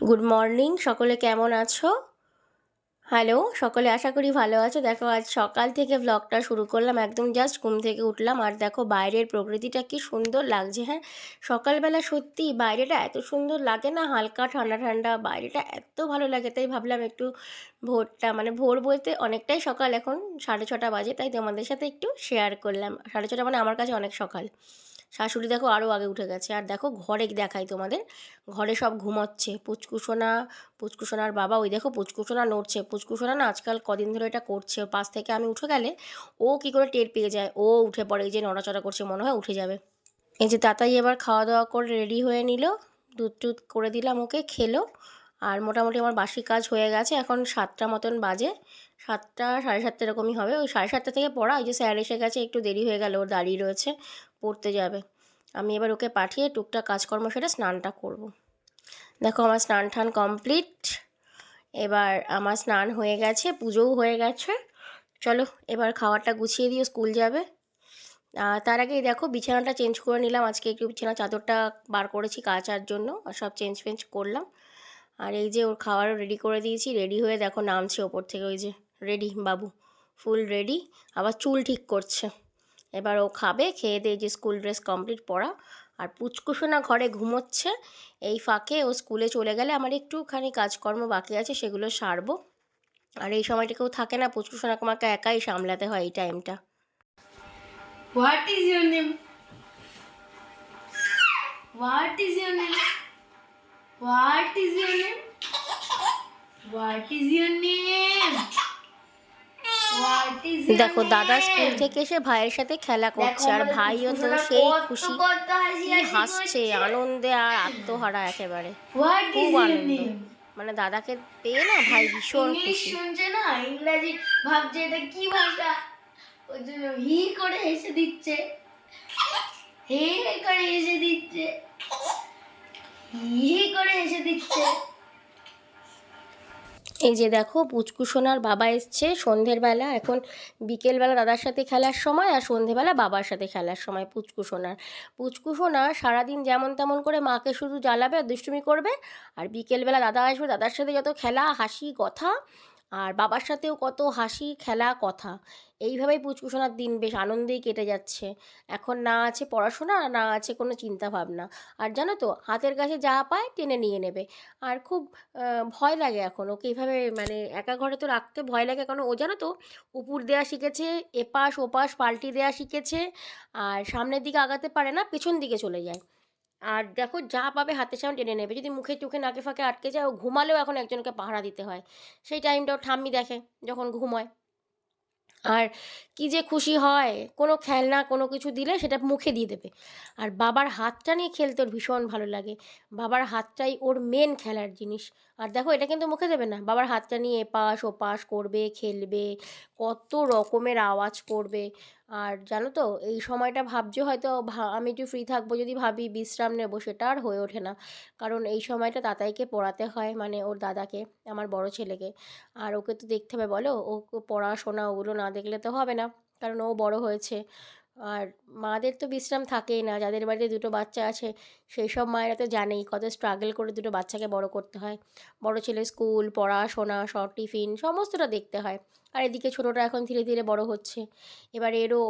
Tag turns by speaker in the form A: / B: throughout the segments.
A: Good morning সকলে কেমন আছো? হ্যালো সকলে আশা করি ভালো আছো। দেখো, আজ সকাল থেকে ব্লগটা শুরু করলাম। একদম জাস্ট ঘুম থেকে উঠলাম। আর দেখো, বাইরের প্রকৃতিটা কি সুন্দর লাগছে হ্যাঁ? সকালবেলা সত্যি বাইরেটা এত সুন্দর লাগে না, হালকা ঠান্ডা ঠান্ডা। বাইরেটা এত ভালো লাগে, তাই ভাবলাম একটু ভোরটা মানে ভোর বলতে অনেকটাই সকাল এখন, সাড়ে ছটা বাজে, তাই তোমাদের সাথে একটু শেয়ার করলাম। সাড়ে ছটা মানে আমার কাছে অনেক সকাল। শাশুড়ি দেখো আরও আগে উঠে গেছে। আর দেখো ঘরে দেখাই তোমাদের, ঘরে সব ঘুমাচ্ছে। পুচকুসোনা, পুচকুসোনার বাবা ওই দেখো পুচকুসোনা নড়ছে। পুচকুসোনা না আজকাল কদিন ধরে এটা করছে। পাশ থেকে আমি উঠে গেলে ও কি করে টের পেয়ে যায়? ও উঠে পড়ে এই যে নড়াচড়া করছে, মনে হয় উঠে যাবে। এই যে তাতাই এবার খাওয়া দাওয়া করে রেডি হয়ে নিল। দুধ টুধ করে দিলাম ওকে, খেলো। আর মোটামুটি আমার বাসি কাজ হয়ে গেছে। এখন সাতটা মতন বাজে। সাতটা, সাড়ে সাতটা এরকমই হবে। ওই সাড়ে সাতটা থেকে পড়া। ওই যে স্যার এসে গেছে, একটু দেরি হয়ে গেল, ওর দাঁড়িয়ে রয়েছে, পড়তে যাবে। আমি এবার ওকে পাঠিয়ে টুকটাক কাজকর্ম সেরে স্নানটা করব। দেখো আমার স্নান টান কমপ্লিট। এবার আমার স্নান হয়ে গেছে, পুজোও হয়ে গেছে। চলো, এবার খাবারটা গুছিয়ে দিয়ে স্কুল যাবে। তার আগেই দেখো বিছানাটা চেঞ্জ করে নিলাম। আজকে একটু বিছানা চাদরটা বার করেছি কাচার জন্য, আর সব চেঞ্জ ফেঞ্জ করলাম। আর এই যে ওর খাবারও রেডি করে দিয়েছি। রেডি হয়ে দেখো নামছে ওপর থেকে ওই যে। রেডি বাবু ফুল রেডি আবার চুল ঠিক করছে এবার ও খাবে, খেয়ে দিয়ে যে স্কুল ড্রেস কমপ্লিট পরা আর পুচকুসোনা ঘরে ঘুমোচ্ছে এই ফাঁকে ও স্কুলে চলে গেলে আমার একটুখানি কাজকর্ম বাকি আছে, সেগুলো সারবো আর এই সময়টা কেউ থাকে না পুচকুসোনাকে আমাকে একাই সামলাতে হয় এই টাইমটা
B: What is your name? What is your name? What is your name? What is your name?
A: দেখো দাদা স্কুল থেকে এসে ভাইয়ের সাথে খেলা করছে আর ভাইও তো সেই খুশি হাসছে আনন্দে আর আত্মহারা একেবারে। খুব আনন্দ। মানে দাদাকে পেয়ে না ভাই ভীষণ খুশি।
B: শুনছে না? ইংরাজি ভাবছে এটা কি ভাষা? ওই জন্য হি করে হেসে দিচ্ছে। হে করে হেসে দিচ্ছে। হি করে হেসে দিচ্ছে।
A: এই যে দেখো, পুচকু পুচকুসোনার বাবা এসছে। সন্ধ্যের বেলা, এখন বিকেলবেলা দাদার সাথে খেলার সময় আর সন্ধ্যেবেলা বাবার সাথে খেলার সময় পুচকু পুচকুসোনার পুচকুসোনা সারাদিন যেমন তেমন করে মাকে শুধু জ্বালাবে আর দুষ্টুমি করবে। আর বিকেলবেলা দাদা আসবে, দাদার সাথে যত খেলা, হাসি, কথা আর বাবার সাথেও কত হাসি খেলা কথা। এইভাবেই পুচকুসোনার দিন বেশ আনন্দেই কেটে যাচ্ছে। এখন না আছে পড়াশোনা, না আছে কোনো চিন্তা ভাবনা আর জানো তো, হাতের কাছে যা পায় টেনে নিয়ে নেবে। আর খুব ভয় লাগে এখন। ওকে এইভাবে মানে একা ঘরে তো রাখতে ভয় লাগে। কারণ ও জানো তো, উপুর দেওয়া শিখেছে, এপাশ ওপাশ পাল্টি দেওয়া শিখেছে। আর সামনের দিকে আগাতে পারে না, পেছন দিকে চলে যায়। আর দেখো যা পাবে হাতের সামনে টেনে নেবে। যদি মুখে চোখে নাকে ফাঁকে আটকে যায়, ও ঘুমালেও এখন একজনকে পাহারা দিতে হয়। সেই টাইমটাও ঠাম্মি দেখে যখন ঘুমোয়। আর কি যে খুশি হয়, কোনো খেলনা, কোনো কিছু দিলে সেটা মুখে দিয়ে দেবে। আর বাবার হাতটা নিয়ে খেলতে ওর ভীষণ ভালো লাগে। বাবার হাতটাই ওর মেন খেলার জিনিস। আর দেখো এটা কিন্তু মুখে দেবে না। বাবার হাতটা নিয়ে এপাশ ওপাশ করবে, খেলবে, কত রকমের আওয়াজ করবে। আর জানো তো, এই সময়টা ভাবছ হয়তো আমি একটু ফ্রি থাকব যদি ভাবি বিশ্রাম নেব, সেটা আর হয়ে ওঠে না। কারণ এই সময়টা তাতাইকে পড়াতে হয় মানে ওর দাদাকে, আমার বড় ছেলেকে। আর ওকে তো দেখতে হবে, বলো? ও পড়াশোনা ওগুলো না দেখলে তো হবে না। কারণ ও বড় হয়েছে। আর মাদের তো বিশ্রাম থাকেই না, যাদের বাড়িতে দুটো বাচ্চা আছে, সেই সব মায়েরা তো জানেই কত স্ট্রাগল করে দুটো বাচ্চাকে বড় করতে হয়। বড় ছেলে স্কুল পড়াশোনা সব টিফিন সমস্তটা দেখতে হয়। আর এদিকে ছোটোটা এখন ধীরে ধীরে বড় হচ্ছে। এবার এরও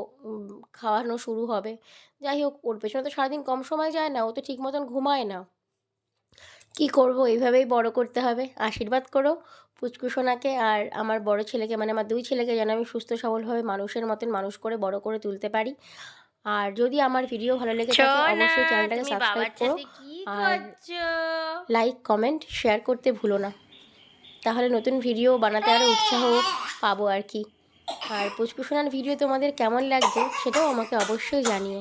A: খাওয়ানো শুরু হবে। যাই হোক, ওর পেছনে তো সারাদিন কম সময় যায় না, ও তো ঠিক মতন ঘুমায় না। কি করব? এইভাবেই বড় করতে হবে। আশীর্বাদ করো পুচকুসোনাকে আর আমার বড় ছেলেকে মানে আমার দুই ছেলেকে যেন আমি সুস্থ সবলভাবে মানুষের মতন মানুষ করে বড় করে তুলতে পারি। আর যদি আমার ভিডিও ভালো লেগে থাকে অবশ্যই চ্যানেলটাকে সাবস্ক্রাইব করো আর লাইক কমেন্ট শেয়ার করতে ভুলো না। তাহলে নতুন ভিডিও বানাতে আরও উৎসাহ পাবো আর কি। আর পুচকুসোনার ভিডিও তোমাদের কেমন লাগছে সেটাও আমাকে অবশ্যই জানিও।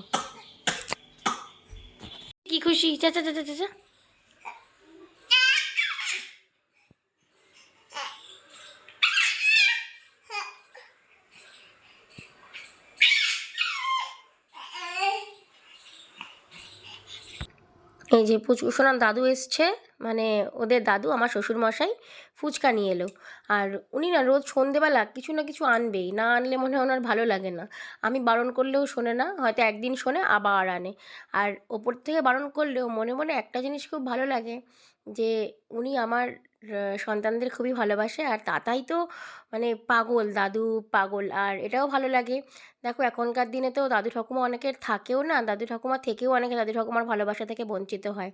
A: কি খুশি? চা চা চা। এই যে প্রচুর সুনাম দাদু এসছে। মানে ওদের দাদু, আমার শ্বশুরমশাই ফুচকা নিয়ে এলো। আর উনি না রোজ সন্ধেবেলা কিছু না কিছু আনবেই। না আনলে মনে হয় ওনার ভালো লাগে না। আমি বারণ করলেও শোনে না, হয়তো একদিন শোনে, আবার আনে। আর ওপর থেকে বারণ করলেও মনে মনে একটা জিনিস খুব ভালো লাগে যে উনি আমার সন্তানদের খুবই ভালোবাসে। আর তাতাই তো মানে পাগল, দাদু পাগল। আর এটাও ভালো লাগে। দেখো, এখনকার দিনে তো দাদু ঠাকুমা অনেকের থাকেও না। দাদু ঠাকুমা থেকেও অনেকে দাদু ঠাকুমার ভালোবাসা থেকে বঞ্চিত হয়।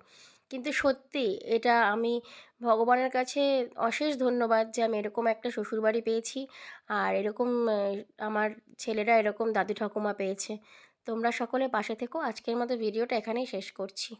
A: কিন্তু সত্যি এটা আমি ভগবানের কাছে অশেষ ধন্যবাদ যে আমি এরকম একটা শ্বশুরবাড়ি পেয়েছি। আর এরকম আমার ছেলেরা এরকম দাদু ঠাকুমা পেয়েছে। তোমরা সকলে পাশে থেকো। আজকের মতো ভিডিওটা এখানেই শেষ করছি।